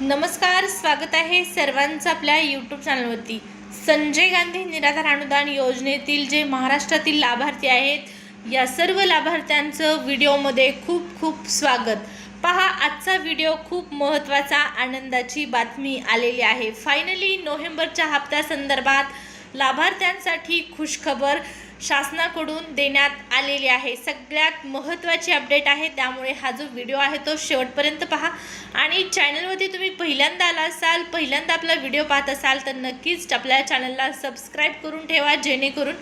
नमस्कार स्वागत आहे सर्वांचं आपल्या यूट्यूब चॅनलवरती संजय गांधी निराधार अनुदान योजनेतील जे महाराष्ट्रातील लाभार्थी आहेत या सर्व लाभार्थ्यांचं व्हिडिओमध्ये खूप खूप स्वागत. पहा आजचा व्हिडिओ खूप महत्त्वाचा आनंदाची बातमी आलेली आहे. फायनली नोव्हेंबरच्या हप्त्यासंदर्भात लाभार्थ्यांसाठी खुशखबर शासनाकडून देण्यात आलेली आहे. सगळ्यात महत्त्वाची अपडेट आहे. त्यामुळे हा जो व्हिडिओ आहे तो शेवटपर्यंत पहा. आणि चॅनलवरती तुम्ही पहिल्यांदा आला असाल पहिल्यांदा आपला व्हिडिओ पाहत असाल तर नक्कीच आपल्या चॅनलला सबस्क्राईब करून ठेवा. जेणेकरून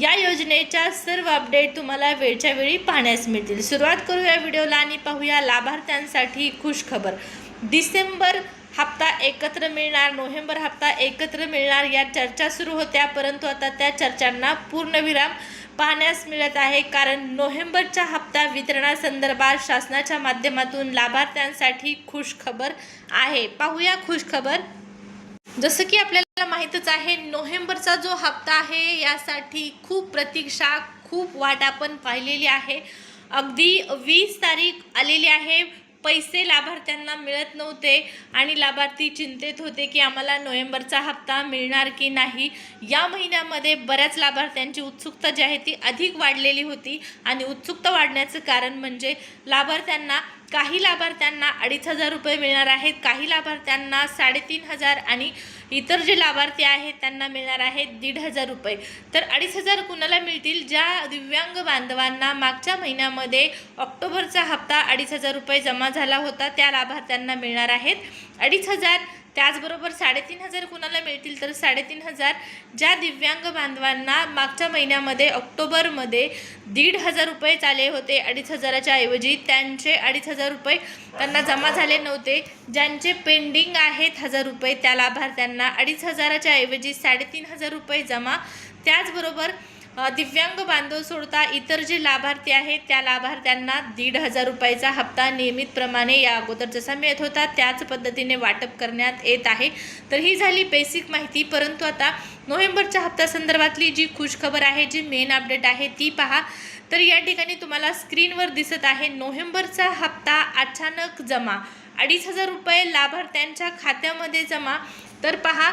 या योजनेच्या सर्व अपडेट तुम्हाला वेळच्या वेळी पाहण्यास मिळतील. सुरुवात करूया व्हिडिओला आणि पाहूया लाभार्थ्यांसाठी खुशखबर डिसेंबर हप्ता एकत्र मिळणार नोव्हेंबर हप्ता एकत्र मिळणार या चर्चा सुरू होत्या. परंतु आता त्या चर्चांना पूर्णविराम पाहण्यास मिळत आहे. कारण नोव्हेंबरच्या हप्ता वितरणासंदर्भात शासनाच्या माध्यमातून लाभार्थ्यांसाठी खुशखबर आहे. पाहूया खुशखबर. जसं की आपल्याला माहीतच आहे नोव्हेंबरचा जो हप्ता आहे यासाठी खूप प्रतीक्षा खूप वाट आपण पाहिलेली आहे. अगदी वीस तारीख आलेली आहे. पैसे लाभार्थ्यांना मिळत नव्हते आणि लाभार्थी चिंतेत होते की आम्हाला नोव्हेंबरचा हप्ता मिळणार की नाही. या महिन्यामध्ये बऱ्याच लाभार्थ्यांची उत्सुकता जी आहे ती अधिक वाढलेली होती आणि उत्सुकता वाढण्याचं कारण म्हणजे लाभार्थ्यांना काही लाभार्थ्यांना अडीच हजार रुपये मिळणार आहेत काही लाभार्थ्यांना साडेतीन हजार आणि इतर जे लाभार्थी आहेत त्यांना मिळणार आहेत दीड हजार रुपये. तर अडीच हजार कुणाला मिळतील? ज्या दिव्यांग बांधवांना मागच्या महिन्यामध्ये ऑक्टोबरचा हप्ता अडीच हजार रुपये जमा झाला होता त्या लाभार्थ्यांना मिळणार आहेत. अडीच हजार त्याचबरोबर साडेतीन हजार कुणाला मिळतील तर साडेतीन हजार ज्या दिव्यांग बांधवांना मागच्या महिन्यामध्ये ऑक्टोबरमध्ये दीड हजार रुपये चाले होते अडीच हजाराच्या ऐवजी त्यांचे अडीच हजार रुपये त्यांना जमा झाले नव्हते. ज्यांचे पेंडिंग आहेत हजार रुपये त्या लाभार्थ्यांना अडीच हजाराच्या ऐवजी साडेतीन हजार रुपये जमा. त्याचबरोबर दिव्यांग बांधव सोडता इतर जे लाभार्थी आहेत त्या लाभार्थ्यांना दीड हजार रुपयाचा हप्ता नियमितप्रमाणे या अगोदर जसा मिळत होता त्याच पद्धतीने वाटप करण्यात येत आहे. तर ही झाली बेसिक माहिती. परंतु आता नोव्हेंबरच्या हप्त्यासंदर्भातली जी खुशखबर आहे जी मेन अपडेट आहे ती पहा. तर या ठिकाणी तुम्हाला स्क्रीनवर दिसत आहे नोव्हेंबरचा हप्ता अचानक जमा. अडीच हजार रुपये लाभार्थ्यांच्या खात्यामध्ये जमा. तर पहा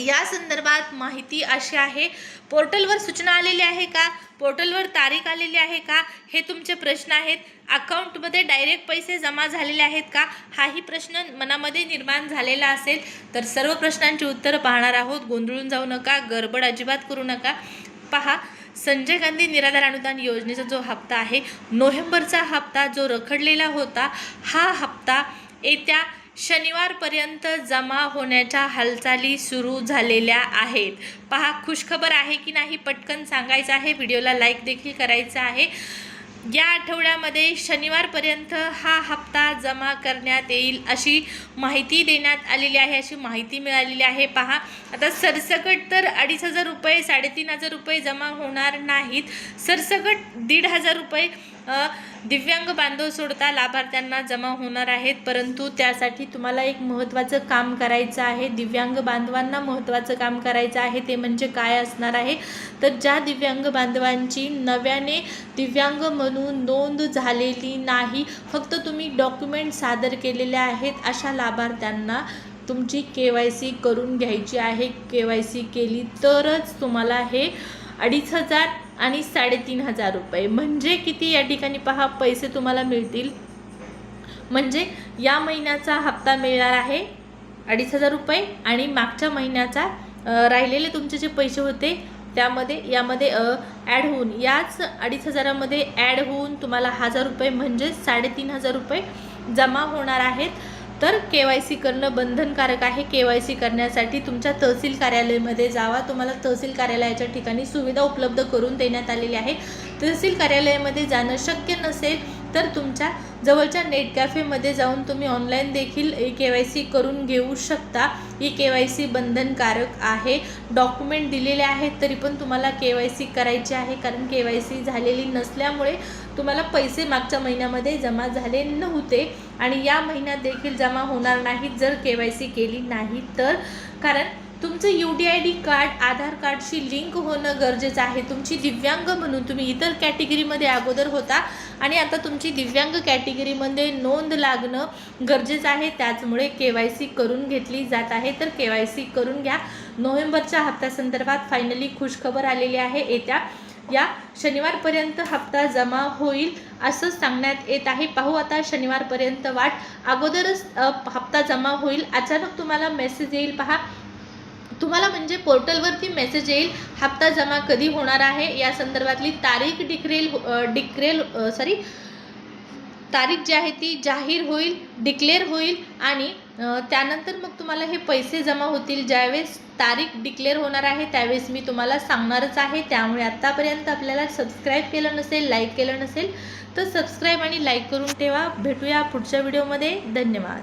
या संदर्भात माहिती अशी आहे पोर्टलवर सूचना आलेली आहे का? पोर्टलवर तारीख आलेली आहे का? हे तुमचे प्रश्न आहेत. अकाउंटमध्ये डायरेक्ट पैसे जमा झालेले आहेत का? हाही प्रश्न मनामध्ये निर्माण झालेला असेल. तर सर्व प्रश्नांची उत्तरं पाहणार आहोत. गोंधळून जाऊ नका गडबड अजिबात करू नका. पहा संजय गांधी निराधार अनुदान योजनेचा जो हप्ता आहे नोव्हेंबरचा हप्ता जो रखडलेला होता हा हप्ता येत्या शनिवारपर्यंत जमा होण्याच्या हालचाली सुरू झालेल्या आहेत. पहा खुशखबर आहे की नाही पटकन सांगायचं आहे. व्हिडिओला लाईक देखील करायचं आहे. या आठवड्यामध्ये शनिवारपर्यंत हा हप्ता जमा करण्यात येईल अशी माहिती देण्यात आलेली आहे अशी माहिती मिळालेली आहे. पहा आता सरसकट तर अडीच हजार रुपये साडेतीन हजार रुपये जमा होणार नाहीत. सरसकट दीड हजार रुपये दिव्यांग बांधव सोडता लाभार्थ्यांना जमा होणार आहेत परंतु त्यासाठी तुम्हाला एक महत्त्वाचं काम करायचं आहे. दिव्यांग बांधवांना महत्त्वाचं काम करायचं आहे ते म्हणजे काय असणार आहे? तर ज्या दिव्यांग बांधवांची नव्याने दिव्यांग म्हणून नोंद झालेली नाही फक्त तुम्ही डॉक्युमेंट सादर केलेले आहेत अशा लाभार्थ्यांना तुमची के वाय सी करून घ्यायची आहे. के वाय सी केली तरच तुम्हाला हे अडीच हजार आणि साडेतीन हजार रुपये. म्हणजे किती या ठिकाणी पहा पैसे तुम्हाला मिळतील. म्हणजे या महिन्याचा हप्ता मिळणार आहे अडीच हजार रुपये आणि मागच्या महिन्याचा राहिलेले तुमचे जे पैसे होते त्यामध्ये यामध्ये ॲड होऊन याच अडीच हजारामध्ये ॲड होऊन तुम्हाला हजार रुपये म्हणजे साडेतीन हजार रुपये जमा होणार आहेत. तर के वाय सी करणं बंधनकारक आहे. के वाय सी करण्यासाठी तुमच्या तहसील कार्यालयामध्ये जावा. तुम्हाला तहसील कार्यालयाच्या ठिकाणी सुविधा उपलब्ध करून देण्यात आलेली आहे. तहसील कार्यालयामध्ये जाणं शक्य नसेल तर तुमच्या जवळच्या नेट कॅफेमध्ये जाऊन तुम्ही ऑनलाईन देखील ई के वाय सी करून घेऊ शकता. ई के वाय सी बंधनकारक आहे. डॉक्युमेंट दिलेले आहेत तरी पण तुम्हाला के वाय सी करायची आहे. कारण के वाय सी झालेली नसल्यामुळे तुम्हाला पैसे मागच्या महिन्यामध्ये जमा झाले नव्हते आणि या महिन्यात देखील जमा होणार नाहीत जर के वाय सी केली नाही तर. कारण तुमचं U D I D card Aadhaar कार्डशी लिंक होणं गरजेचं आहे. तुमची दिव्यांग म्हणून तुम्ही इतर कॅटेगरीमध्ये अगोदर होता आणि आता तुमची दिव्यांग कॅटेगरीमध्ये नोंद लागणं गरजेचं आहे. त्याचमुळे के वाय सी करून घेतली जात आहे. तर के वाय सी करून घ्या. नोव्हेंबरच्या हप्त्यासंदर्भात फायनली खुशखबर आलेली आहे. येत्या या शनिवारपर्यंत हप्ता जमा होईल असं सांगण्यात येत आहे. पाहू आता शनिवारपर्यंत वाट. अगोदरच हप्ता जमा होईल. अचानक तुम्हाला मेसेज येईल. पहा. तुम्हाला म्हणजे पोर्टलवरती मेसेज येईल. हप्ता जमा कधी होणार आहे? या संदर्भातली तारीख डिक्रेल डिक्रेल सॉरी तारीख जी आहे ती जाहीर होईल डिक्लेअर होईल आणि त्यानंतर मग तुम्हाला हे पैसे जमा होतील. ज्यावेळेस तारीख डिक्लेअर होणार आहे त्यावेळेस मी तुम्हाला सांगणारच आहे. त्यामुळे आत्तापर्यंत आपल्याला सबस्क्राईब केलं नसेल लाईक केलं नसेल तर सबस्क्राईब आणि लाईक करून ठेवा. भेटूया पुढच्या व्हिडिओमध्ये धन्यवाद.